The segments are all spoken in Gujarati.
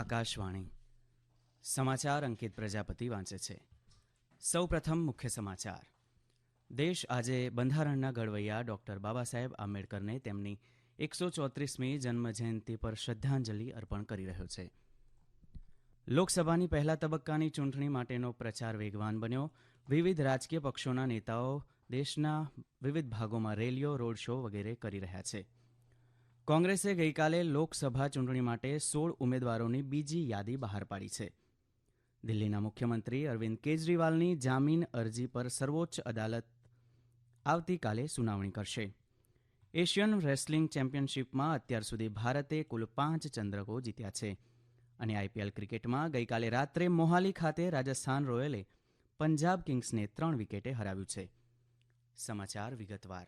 આકાશવાણી. સમાચાર અંકિત પ્રજાપતિ વાંચે છે. સૌ પ્રથમ મુખ્ય સમાચાર. દેશ આજે બંધારણના ઘડવૈયા ડોક્ટર બાબા સાહેબ આંબેડકરને તેમની એકસો ચોત્રીસમી જન્મજયંતિ પર શ્રદ્ધાંજલિ અર્પણ કરી રહ્યો છે. લોકસભાની પહેલા તબક્કાની ચૂંટણી માટેનો પ્રચાર વેગવાન બન્યો. વિવિધ રાજકીય પક્ષોના નેતાઓ દેશના વિવિધ ભાગોમાં રેલીઓ, રોડ શો વગેરે કરી રહ્યા છે. કોંગ્રેસે ગઈકાલે લોકસભા ચૂંટણી માટે સોળ ઉમેદવારોની બીજી યાદી બહાર પાડી છે. દિલ્હીના મુખ્યમંત્રી અરવિંદ કેજરીવાલની જામીન અરજી પર સર્વોચ્ચ અદાલત આવતીકાલે સુનાવણી કરશે. એશિયન રેસલિંગ ચેમ્પિયનશિપમાં અત્યાર સુધી ભારતે કુલ પાંચ ચંદ્રકો જીત્યા છે. અને આઈપીએલ ક્રિકેટમાં ગઈકાલે રાત્રે મોહાલી ખાતે રાજસ્થાન રોયલે પંજાબ કિંગ્સને ત્રણ વિકેટે હરાવ્યું છે. સમાચાર વિગતવાર.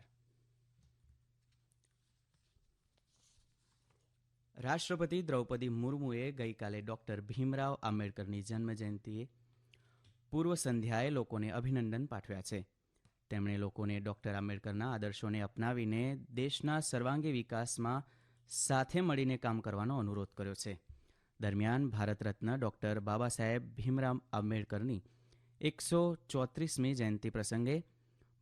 રાષ્ટ્રપતિ દ્રૌપદી મુર્મુએ ગઈકાલે ડોક્ટર ભીમરાવ આંબેડકરની જન્મજયંતિએ પૂર્વ સંધ્યાએ લોકોને અભિનંદન પાઠવ્યા છે. તેમણે લોકોને ડોક્ટર આંબેડકરના આદર્શોને અપનાવીને દેશના સર્વાંગી વિકાસમાં સાથે મળીને કામ કરવાનો અનુરોધ કર્યો છે. દરમિયાન ભારત રત્ન ડોક્ટર બાબા સાહેબ ભીમરાવ આંબેડકરની એકસો ચોત્રીસમી જયંતિ પ્રસંગે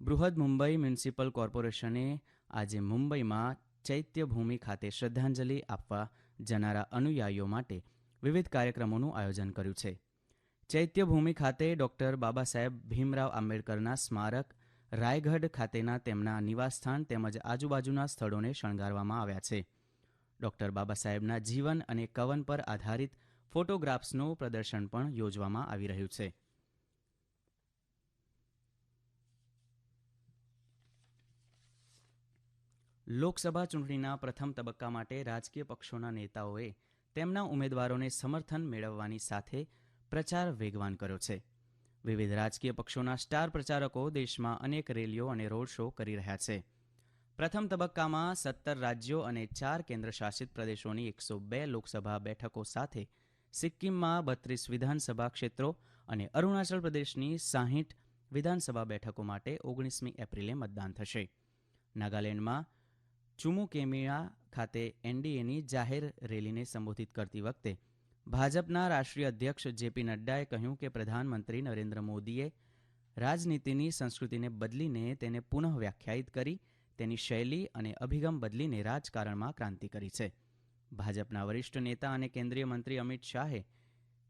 બૃહદ મુંબઈ મ્યુનિસિપલ કોર્પોરેશને આજે મુંબઈમાં ચૈત્યભૂમિ ખાતે શ્રદ્ધાંજલિ આપવા જનારા અનુયાયીઓ માટે વિવિધ કાર્યક્રમોનું આયોજન કર્યું છે. ચૈત્યભૂમિ ખાતે ડોક્ટર બાબા સાહેબ ભીમરાવ આંબેડકરના સ્મારક, રાયગઢ ખાતેના તેમના નિવાસસ્થાન તેમજ આજુબાજુના સ્થળોને શણગારવામાં આવ્યા છે. ડોક્ટર બાબા સાહેબના જીવન અને કવન પર આધારિત ફોટોગ્રાફ્સનું પ્રદર્શન પણ યોજવામાં આવી રહ્યું છે. લોકસભા ચૂંટણીના પ્રથમ તબક્કા માટે રાજકીય પક્ષોના નેતાઓએ તેમના ઉમેદવારોને સમર્થન મેળવવાની સાથે પ્રચાર વેગવાન કર્યો છે. વિવિધ રાજકીય પક્ષોના સ્ટાર પ્રચારકો દેશમાં અનેક રેલીઓ અને રોડ શો કરી રહ્યા છે. પ્રથમ તબક્કામાં સત્તર રાજ્યો અને ચાર કેન્દ્રશાસિત પ્રદેશોની એકસો બે લોકસભા બેઠકો સાથે સિક્કિમમાં બત્રીસ વિધાનસભા ક્ષેત્રો અને અરુણાચલ પ્રદેશની સાહીઠ વિધાનસભા બેઠકો માટે ઓગણીસમી એપ્રિલે મતદાન થશે. નાગાલેન્ડમાં ચુમુકેમિયા ખાતે એનડીએની જાહેર રેલીને સંબોધિત કરતી વખતે ભાજપના રાષ્ટ્રીય અધ્યક્ષ જેપી નડ્ડાએ કહ્યું કે પ્રધાનમંત્રી નરેન્દ્ર મોદીએ રાજનીતિની સંસ્કૃતિને બદલીને તેને પુનઃ વ્યાખ્યાયિત કરી, તેની શૈલી અને અભિગમ બદલીને રાજકારણમાં ક્રાંતિ કરી છે. ભાજપના વરિષ્ઠ નેતા અને કેન્દ્રીય મંત્રી અમિત શાહે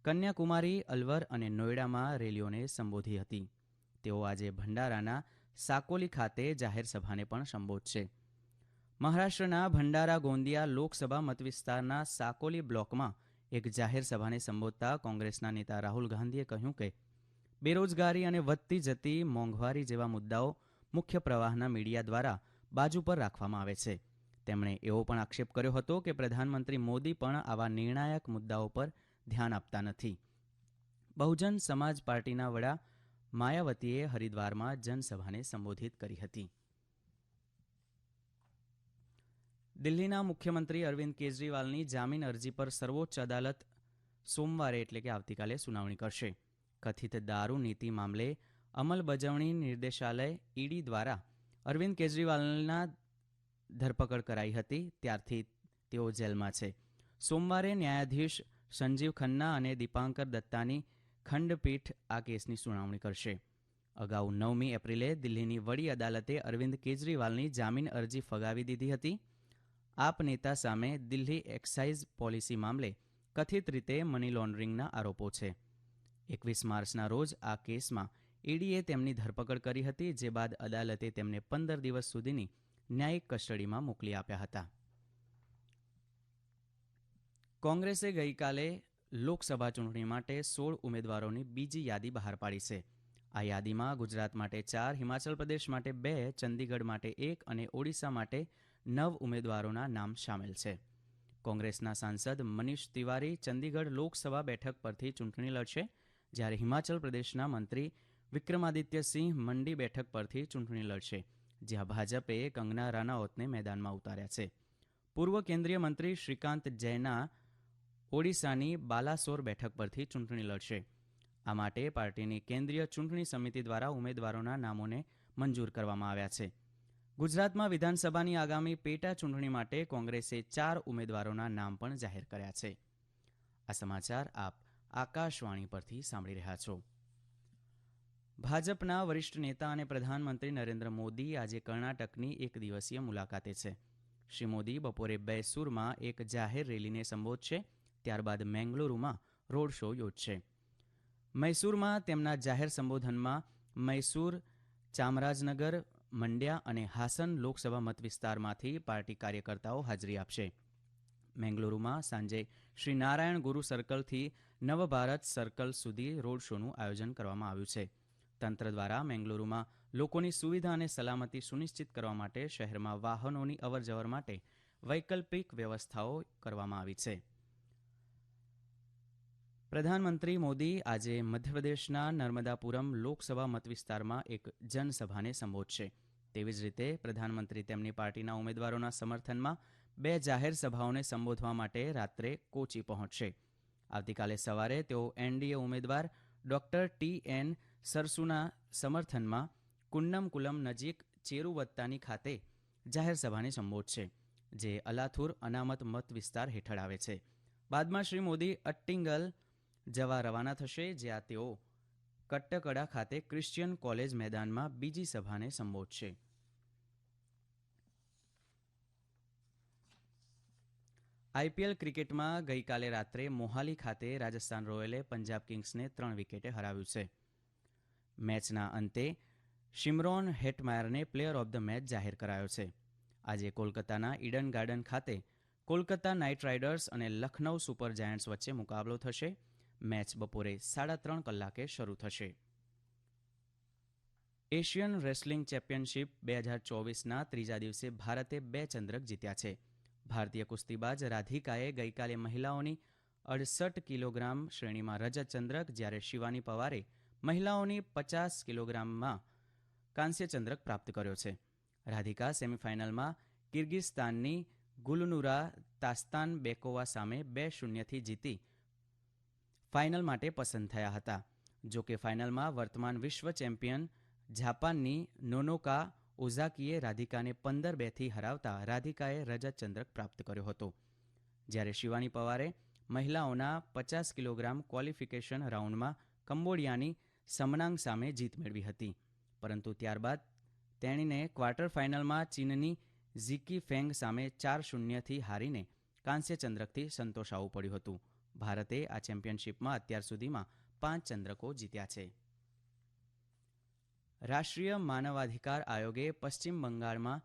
કન્યાકુમારી, અલવર અને નોઈડામાં રેલીઓને સંબોધી હતી. તેઓ આજે ભંડારાના સાકોલી ખાતે જાહેર સભાને પણ સંબોધશે. મહારાષ્ટ્રના ભંડારા ગોંદિયા લોકસભા મતવિસ્તારના સાકોલી બ્લોકમાં એક જાહેર સભાને સંબોધતા કોંગ્રેસના નેતા રાહુલ ગાંધીએ કહ્યું કે, બેરોજગારી અને વધતી જતી મોંઘવારી જેવા મુદ્દાઓ મુખ્ય પ્રવાહના મીડિયા દ્વારા બાજુ પર રાખવામાં આવે છે. તેમણે એવો પણ આક્ષેપ કર્યો હતો કે પ્રધાનમંત્રી મોદી પણ આવા નિર્ણાયક મુદ્દાઓ પર ધ્યાન આપતા નથી. બહુજન સમાજ પાર્ટીના વડા માયાવતીએ હરિદ્વારમાં જનસભાને સંબોધિત કરી હતી. દિલ્હીના મુખ્યમંત્રી અરવિંદ કેજરીવાલની જામીન અરજી પર સર્વોચ્ચ અદાલત સોમવારે એટલે કે આવતીકાલે સુનાવણી કરશે. કથિત દારૂ નીતિ મામલે અમલબજાવણી નિર્દેશાલય ઈડી દ્વારા અરવિંદ કેજરીવાલના ધરપકડ કરાઈ હતી, ત્યારથી તેઓ જેલમાં છે. સોમવારે ન્યાયાધીશ સંજીવ ખન્ના અને દીપાંકર દત્તાની ખંડપીઠ આ કેસની સુનાવણી કરશે. અગાઉ નવમી એપ્રિલે દિલ્હીની વડી અદાલતે અરવિંદ કેજરીવાલની જામીન અરજી ફગાવી દીધી હતી. આપ નેતા સામે દિલ્હી એક્સાઇઝ પોલિસી મામલે કથિત રીતે મની લોન્ડરિંગના આરોપો છે. એકવીસ માર્ચના રોજ આ કેસમાં ઈડીએ તેમની ધરપકડ કરી હતી, જે બાદ અદાલતે તેમને પંદર દિવસ સુધીની ન્યાયિક કસ્ટડીમાં મોકલી આપ્યા હતા. કોંગ્રેસે ગઈકાલે લોકસભા ચૂંટણી માટે સોળ ઉમેદવારોની બીજી યાદી બહાર પાડી છે. આ યાદીમાં ગુજરાત માટે ચાર, હિમાચલ પ્રદેશ માટે બે, ચંદીગઢ માટે એક અને ઓડિશા માટે નવ ઉમેદવારોના નામ સામેલ છે. કોંગ્રેસના સાંસદ મનીષ તિવારી ચંદીગઢ લોકસભા બેઠક પરથી ચૂંટણી લડશે, જ્યારે હિમાચલ પ્રદેશના મંત્રી વિક્રમાદિત્યસિંહ મંડી બેઠક પરથી ચૂંટણી લડશે, જ્યાં ભાજપે કંગના રાનાઓતને મેદાનમાં ઉતાર્યા છે. પૂર્વ કેન્દ્રીય મંત્રી શ્રીકાંત જૈના ઓડિશાની બાલાસોર બેઠક પરથી ચૂંટણી લડશે. આ માટે પાર્ટીની કેન્દ્રીય ચૂંટણી સમિતિ દ્વારા ઉમેદવારોના નામોને મંજૂર કરવામાં આવ્યા છે. ગુજરાતમાં વિધાનસભાની આગામી પેટા ચૂંટણી માટે કોંગ્રેસે ચાર ઉમેદવારોના નામ પણ જાહેર કર્યા છે. આ સમાચાર આપ આકાશવાણી પરથી સાંભળી રહ્યા છો. ભાજપના વરિષ્ઠ નેતા અને પ્રધાનમંત્રી નરેન્દ્ર મોદી આજે કર્ણાટકની એક દિવસીય મુલાકાતે છે. શ્રી મોદી બપોરે બેસુરમાં એક જાહેર રેલીને સંબોધશે, ત્યારબાદ મેંગલુરુમાં રોડ શો યોજશે. મૈસૂરમાં તેમના જાહેર સંબોધનમાં મૈસૂર, ચામરાજનગર મંડ્યા અને હાસન લોકસભા મતવિસ્તારમાંથી પાર્ટી કાર્યકર્તાઓ હાજરી આપશે. મેંગલુરુમાં સાંજે શ્રી નારાયણ ગુરુ સર્કલથી નવભારત સર્કલ સુધી રોડ શોનું આયોજન કરવામાં આવ્યું છે. તંત્ર દ્વારા મેંગલુરુમાં લોકોની સુવિધા અને સલામતી સુનિશ્ચિત કરવા માટે શહેરમાં વાહનોની અવરજવર માટે વૈકલ્પિક વ્યવસ્થાઓ કરવામાં આવી છે. પ્રધાનમંત્રી મોદી આજે મધ્યપ્રદેશના નર્મદાપુરમ લોકસભા મતવિસ્તારમાં એક જનસભાને સંબોધશે. તેવી જ રીતે પ્રધાનમંત્રી તેમની પાર્ટીના ઉમેદવારોના સમર્થનમાં બે જાહેર સભાઓને સંબોધવા માટે રાત્રે કોચી પહોંચશે. આવતીકાલે સવારે તેઓ એનડીએ ઉમેદવાર ડોક્ટર ટી એન સરસુના સમર્થનમાં કુન્નમકુલમ નજીક ચેરુવત્તાની ખાતે જાહેર સભાને સંબોધશે, જે અલાથુર અનામત મત વિસ્તાર હેઠળ આવે છે. બાદમાં શ્રી મોદી અટ્ટિંગલ જવા રવાના થશે, જ્યાં તેઓ કટ્ટકડા ખાતે ક્રિશ્ચિયન કોલેજ મેદાનમાં બીજી સભાને સંબોધશે. આઈપીએલ ક્રિકેટમાં ગઈકાલે રાત્રે મોહાલી ખાતે રાજસ્થાન રોયલે પંજાબ કિંગ્સને ત્રણ વિકેટે હરાવ્યું છે. મેચના અંતે શિમરોન હેટમાયરને પ્લેયર ઓફ ધ મેચ જાહેર કરાયો છે. આજે કોલકાતાના ઈડન ગાર્ડન ખાતે કોલકાતા નાઇટ રાઇડર્સ અને લખનૌ સુપર જાયન્ટ્સ વચ્ચે મુકાબલો થશે. મેચ બપોરે સાડા ત્રણ કલાકે શરૂ થશે. એશિયન રેસલિંગ ચેમ્પિયનશિપ બે હજાર ચોવીસના ત્રીજા દિવસે ભારતે બે ચંદ્રક જીત્યા છે. ભારતીય કુસ્તીબાજ રાધિકાએ ગઈકાલે મહિલાઓની અડસઠ કિલોગ્રામ શ્રેણીમાં રજત ચંદ્રક, જ્યારે શિવાની પવારે મહિલાઓની પચાસ કિલોગ્રામમાં કાંસ્ય ચંદ્રક પ્રાપ્ત કર્યો છે. રાધિકા સેમીફાઇનલમાં કિર્ગિસ્તાનની ગુલનુરા તાસ્તાન બેકોવા સામે બે શૂન્યથી જીતી ફાઇનલ માટે પસંદ થયા હતા. જો કે ફાઇનલમાં વર્તમાન વિશ્વ ચેમ્પિયન જાપાનની નોનોકા ઓઝાકીએ રાધિકાને પંદર બેથી હરાવતા રાધિકાએ રજત ચંદ્રક પ્રાપ્ત કર્યો હતો. જ્યારે શિવાની પવારે મહિલાઓના પચાસ કિલોગ્રામ ક્વોલિફિકેશન રાઉન્ડમાં કંબોડિયાની સમનાંગ સામે જીત મેળવી હતી. પરંતુ ત્યારબાદ તેણીને ક્વાર્ટર ફાઇનલમાં ચીનની ઝીકી ફેંગ સામે ચાર શૂન્યથી હારીને કાંસ્ય ચંદ્રકથી સંતોષાવવું પડ્યું હતું. ભારતે આ ચેમ્પિયનશિપમાં અત્યાર સુધીમાં પાંચ ચંદ્રકો જીત્યા છે. રાષ્ટ્રીય માનવાધિકાર આયોગે પશ્ચિમ બંગાળમાં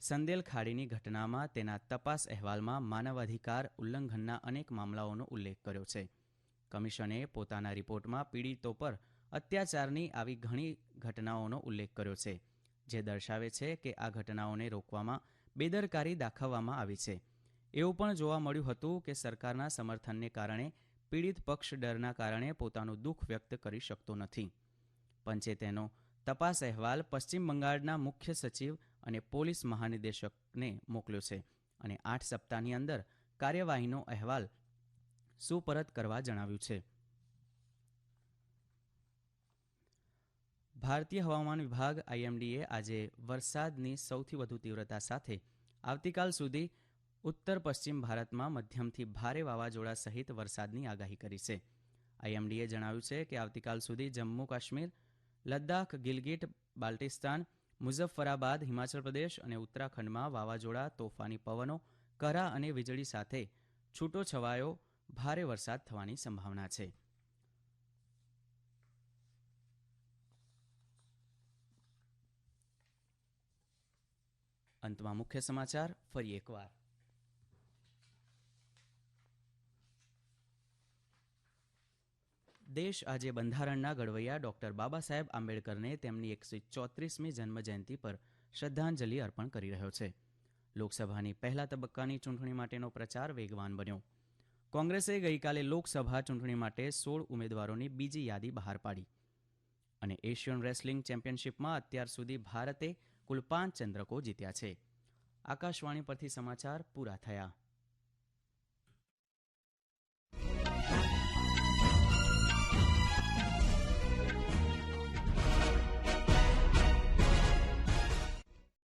સંદેલ ખાડીની ઘટનામાં તેના તપાસ અહેવાલમાં માનવાધિકાર ઉલ્લંઘનના અનેક મામલાઓનો ઉલ્લેખ કર્યો છે. કમિશને પોતાના રિપોર્ટમાં પીડિતો પર અત્યાચારની આવી ઘણી ઘટનાઓનો ઉલ્લેખ કર્યો છે, જે દર્શાવે છે કે આ ઘટનાઓને રોકવામાં બેદરકારી દાખવવામાં આવી છે. એવું પણ જોવા મળ્યું હતું કે સરકારના સમર્થનને કારણે પીડિત પક્ષ ડરના કારણે પોતાનું દુઃખ વ્યક્ત કરી શકતો નથી. પંચે તેનો તપાસ અહેવાલ પશ્ચિમ બંગાળના મુખ્ય સચિવ અને પોલીસ મહાનિદેશકને મોકલ્યો છે અને આઠ સપ્તાહની અંદર કાર્યવાહીનો અહેવાલ સુપરત કરવા જણાવ્યું છે. ભારતીય હવામાન વિભાગ આઈએમડીએ આજે વરસાદની સૌથી વધુ તીવ્રતા સાથે આવતીકાલ સુધી ઉત્તર પશ્ચિમ ભારતમાં મધ્યમથી ભારે વાવાઝોડા સહિત વરસાદની આગાહી કરી છે. આઈએમડીએ જણાવ્યું છે કે આવતીકાલ સુધી જમ્મુ કાશ્મીર, લદ્દાખ, ગિલગિટ, બાલ્ટિસ્તાન, મુઝફ્ફરાબાદ, હિમાચલ પ્રદેશ અને ઉત્તરાખંડમાં વાવાઝોડા, તોફાની પવનો, કરા અને વીજળી સાથે છૂટો છવાયો ભારે વરસાદ થવાની સંભાવના છે. અંતમાં મુખ્ય સમાચાર ફરી એકવાર. દેશ આજે બંધારણના ઘડવૈયા ડોક્ટર બાબા સાહેબ આંબેડકરને તેમની એકસો ચોત્રીસમી જન્મજયંતિ પર શ્રદ્ધાંજલિ અર્પણ કરી રહ્યો છે. લોકસભાની પહેલા તબક્કાની ચૂંટણી માટેનો પ્રચાર વેગવાન બન્યો. કોંગ્રેસે ગઈકાલે લોકસભા ચૂંટણી માટે સોળ ઉમેદવારોની બીજી યાદી બહાર પાડી. અને એશિયન રેસલિંગ ચેમ્પિયનશિપમાં અત્યાર સુધી ભારતે કુલ પાંચ ચંદ્રકો જીત્યા છે. આકાશવાણી પરથી સમાચાર પૂરા થયા.